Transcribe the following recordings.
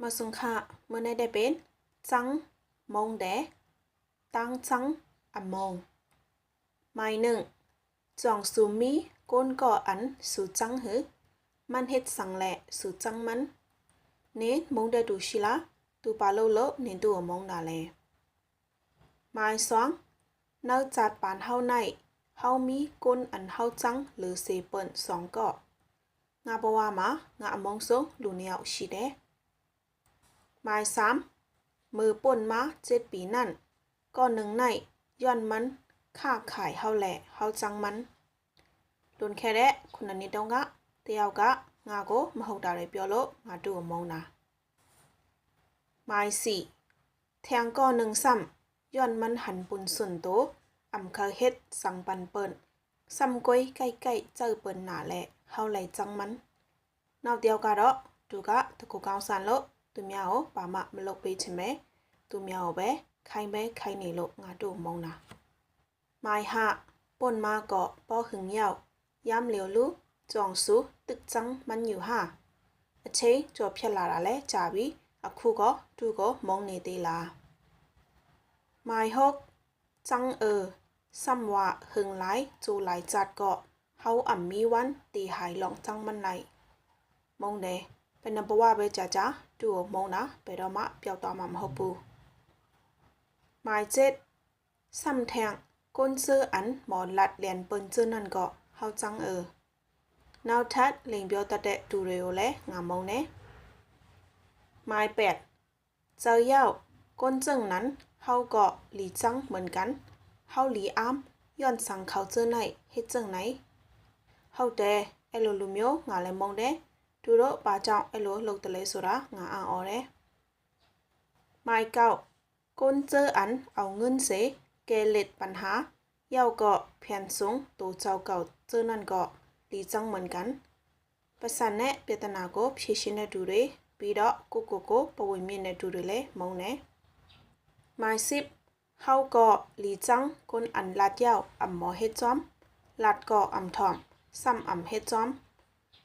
มาสังขะเมื่อในได้เป็นจังมองแดตั้งจังอันมองหมายหนึ่งจ่องสูมีก้นก่ออันสูจังหือมันเฮ็ดสังแหละสูจังมันเน้นมองได้ดูชิละตูปาโลโลเน้นตัวมองดาแลหมายสองนอกจากปานเฮาในเฮามีก้นอันเฮาจังหรือเซเปิลสองก่องาบวามางามองโซดูเนียวชิเด หมายสามมือป่นมาเจ็ดปีนั่นก็หนึ่งในย้อนมันค่าขายเฮาแหละเฮาจังมันลุนแค่แดะคุณนันนิดดงกะเตียวกะငါကိုမဟုတ်တာတွေပြောလို့ငါတို့ကိုမုန်းတာမိုင်းစီထຽງကောနှင်းဆမ်ယွန်မန်ဟန်ပုန်စွန်တိုအမ်ခါဟက်ဆန်ပန်ပန်ဆမ်ကိုိကိုက်ကိုက်ကျပန်နာလဲဟောက်လိုက်จังมันနောက်တယောက်ကတော့သူကတကူကောင်းဆန်လို့ သူများကိုဘာမှမလုပ်ပေးချင်ပဲသူများကိုပဲခိုင်ပဲခိုင်နေလို့ငါတို့မုန်းတာမိုင်ဟပွန်မာကောပေါ်ဟင်ယောက်ယမ်လျောလူကြောင်စုတစ်ချန်းမန်ယူဟာအချိန်ကြော်ဖြတ်လာတာလဲကြာပြီအခုကသူ့ကိုမုန်းနေသေးလားမိုင်ဟော့ချန်းအစမ်ဝါဟင်လိုက်ကျူလိုက်ဇတ်ကောဟောအမ်မီဝန်တီဟိုင်လောင်ချန်းမန်လိုက်မုန်းတယ် งจังมันไหนมองเดဘယ်နှဘဝပဲကြာကြာသူ့ကိုမုန်းတာဘယ်တော့မှပျောက်သွားမှာမဟုတ်ဘူးမိုင်ချက်ဆမ်แทงก้นซื้ออันหมอลัดเรียนเปิ้นซื้อนั่นก็เฮาจังเออနောက်ထပ်လိန်ပြောတတ်တဲ့သူတွေကိုလည်းငါမုန်းတယ်မိုင်แปดเจอเย่าก้นจึงนั้นเฮาก็หลีจังเหมือนกันเฮาหลีอามย้อนสั่งเขาเจอไหนเฮ็ดจังไหนဟုတ်တယ်အဲ့လိုလူမျိုးငါလည်းမုန်းတယ် သူတို့ဘာကြောင့်အဲ့လိုလုပ်တယ်လဲဆိုတာငါအံ့ဩတယ်။မိုက်ကောက်ကွန်เจออันเอาเงินเสเกเล็ดปัญหาเย่าก็เพียนสูงตัวเจ้าเก่าเจอนั่นก็ดีจังเหมือนกันประสานแนะเปตนาကိုဖြည့်ရှင်းတဲ့သူတွေပြီးတော့ကိုကိုကိုပဝေမြင့်တဲ့သူတွေလည်းမုံနေမိုင်စစ်เฮาก็หลีจังคนอันลาดยาวอำ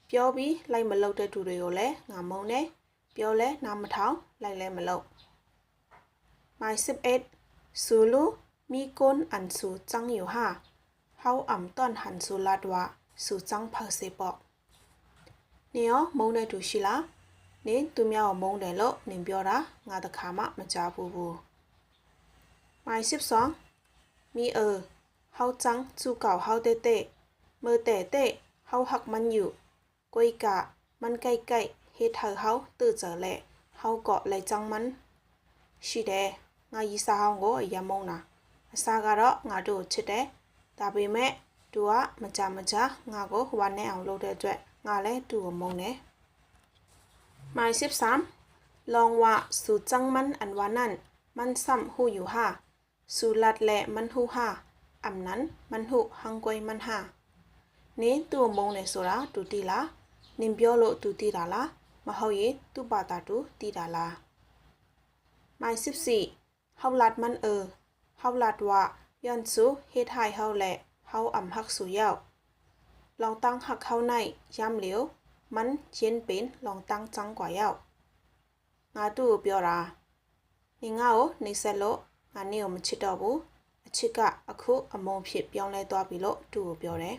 ပြောပြီးလိုက်မလုပ်တဲ့သူတွေကိုလည်းငါမုံတယ်ပြောလဲနားမထောင်လိုက်လဲမလုပ် my sip eight sulu mi kon an su chang yu ha how am ton han su la dwa su chang pha se po နေရောမုံတဲ့သူရှိလားနင်သူများကိုမုံတယ်လို့နင်ပြောတာငါတခါမှမကြားဘူးဘူး my sip song mi er how chang chu gao how de de mơ de de how hak man yu กมันอยู่ကိုိကมันใกล้ๆเฮ็ดให้เฮาตื่นเจอแหละเฮาก็เลยจังมันရှိတယ်ငါရီစာဟောင်းကိုအရမုန်းတာအစားကတော့ငါတို့ချစ်တယ်ဒါပေမဲ့သူကမကြမကြငါကိုဝမ်းနဲ့အောင်လုပ်တဲ့အတွက်ငါလည်းသူ့ကိုမုန်းတယ်မိုင်13ลองว่าสูจังมันอันว่านั่นมันซ้ำหูอยู่ห้าสูลัดแหละมันหูห้าอำนั้นมันหูหังกวยมันห้านี่ตัวมงเนี่ยဆိုတာတူတီလား နင်ပြောလို့သူသိတာလားမဟုတ်ရင်သူ့ဘာသာသူသိတာလားမိုင်14ဟောက်လတ်မန်เออဟောက်လတ်ว่าย้อนสูเฮ็ดให้เฮาแหละเฮาอำฮักสู่ยาวลองตั้งหักเข้าในย้ำเหลียวมันเย็นเป็นลองตั้งจังกว่ายาวငါသူ့ကိုပြောတာနေငါ့ကိုနှိမ့်ဆက်လို့ငါနေကိုမချစ်တော့ဘူးအချစ်ကအခုအမုံဖြစ်ပြောင်းလဲသွားပြီလို့သူ့ကိုပြောတယ်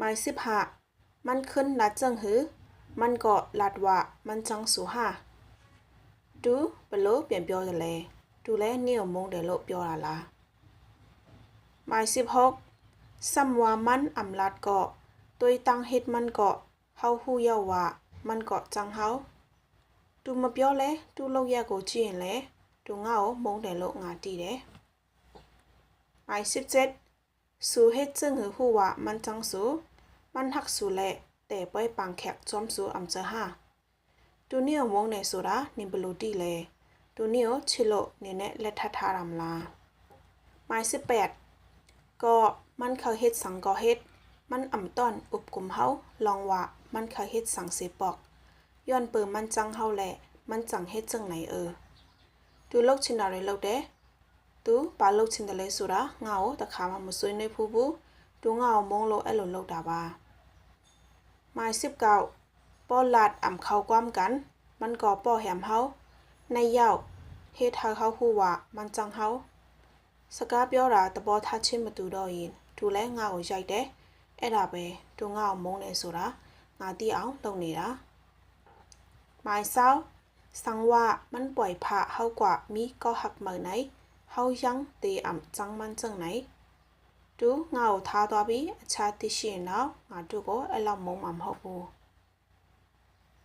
မိုင်15 มันขึ้นลัดจังหือ มันก็ลัดว่ามันจังสูဟာတူဘလို့ပြန်ပြောတယ်လဲတူလဲနေ့ကိုမုန်းတယ်လို့ပြောတာလားမိုင်စစ်ဟုတ်စမ်ဝါมันอำลัดก็ตุยตังเฮ็ดมันก็เฮาฮู้เยาว่ามันก็จังเฮาတူမပြောလဲတူလောက်ရက်ကိုကြည့်ရင်လဲတူငါ့ကိုမုန်းတယ်လို့ငါတည်တယ်မိုင်စစ်ချက်ဆူဟက်ကျငဟူဝါ มันหักสูเลแต่ไปปังแขกจอมสูอำเจอฮะาตูเนียวงในสุรานิมบลูดีเลตูเนียวชิโลเนเนและทัทารามลาหมายสิบแปดก็มันเคยเฮ็ดสังกอเฮ็ด มันอ่ำต้อนอุบกลุ่มเฮาลองว่ามันเคยเฮ็ดสังเสปอกย้อนเปิมมันจังเฮาแหละ มันจังเฮ็ดจังไหนเออตูโลกชินาเรเราเด้ตูปลาโลกชินตะเลสุระเงาตะขามามุซุยในผู้บู သူငါ့ကိုမုန်းလို့အဲ့လိုလောက်တာပါไม้สิบเก้าปอลาดอ่ำเข้าความกัน ม มันก็ป้อแหมเฮาในเหย้าเฮ็ดให้เฮาฮู้ว่ามันจังเฮาစကားပြောတာသဘောထားချင်းမတူတော့ရင်သူလဲငါ့ကိုရိုက်တယ်အဲ့ဒါပဲသူငါ့ကိုမုန်းတယ်ဆိုတာငါသိအောင်လုပ်နေတာမိုင်ဆောက်สังว่ามันปล่อยผ่าเฮากว่ามีก็หักเหมือไหนเฮายังตีอ่ำจังมันจังไหน သူငါ့ကိုထားသွားပြီးအခြားသိရှိရင်တော့ငါတို့ကိုအဲ့လောက်မုန်းမှာမဟုတ်ဘူး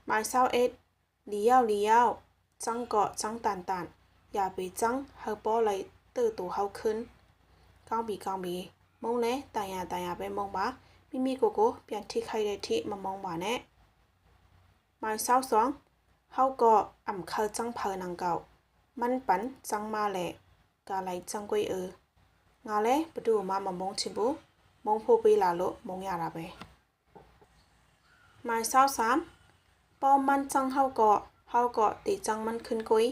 myself it လီယောက်လီယောက်ចង់កော့ចង់តានតានយ៉ាបេចង់ហើប៉លៃទៅទូហៅខឹងកောင်းពីកောင်းពីမုံလဲတန်ရတန်ရပဲမုံပါမိမိကိုကိုပြန်ထိခိုက်တဲ့ထိမမုံပါနဲ့ my south song how go am khal chang phal nang kau man pan chang ma le ka lai chang koi e ငါလည်းဘသူ့မှမမုန်းချင်ဘူးမုန်းဖို့ပေးလာလို့မုန်းရတာပဲ My sao sam ပေါ်မန်ချန်ဟောက်ကော့ဟောက်ကော့တီချန်မန်ခွန်းကို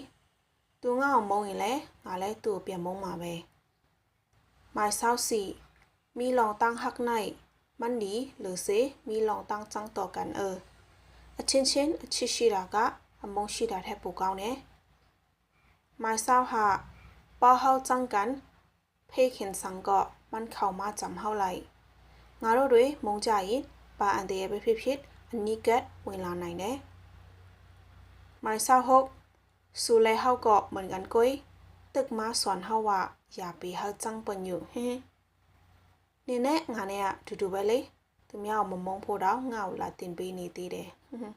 သူငါ့ကိုမုန်းရင်လည်းငါလည်းသူ့ကိုပြန်မုန်းမှာပဲ My sao si မီလောင်တန်းဟက်နိုင်မန်ဒီလူစေမီလောင်တန်းချန်တော့ကန်အအချင်းချင်းအချစ်ရှိတာကအမုန်းရှိတာထက်ပိုကောင်းတယ် My sao ha ပေါ်ဟောက်ချန်ကန် เพ่เข็นสังเกาะมันเข้ามาจำเท่าไหร่งาတို့တွေမုံကြရင်ပါအန်တရဲ့ပဲဖြစ်ဖြစ်အနီးကပ်ဝင်လာနိုင်တယ်မိုင်ဆောက်ဟုတ်ဆူလဲဟောက်เกาะเหมือนกันกุยตึกมาสอนเฮาว่าอย่าไปเฮาจังเปิ้นอยู่เฮ้နေနဲ့ငါနဲ့ကတူတူပဲလေသူများကိုမမုန်းဖို့တော့ငါ့ကိုလာတင်ပေးနေသေးတယ်ဟွန်း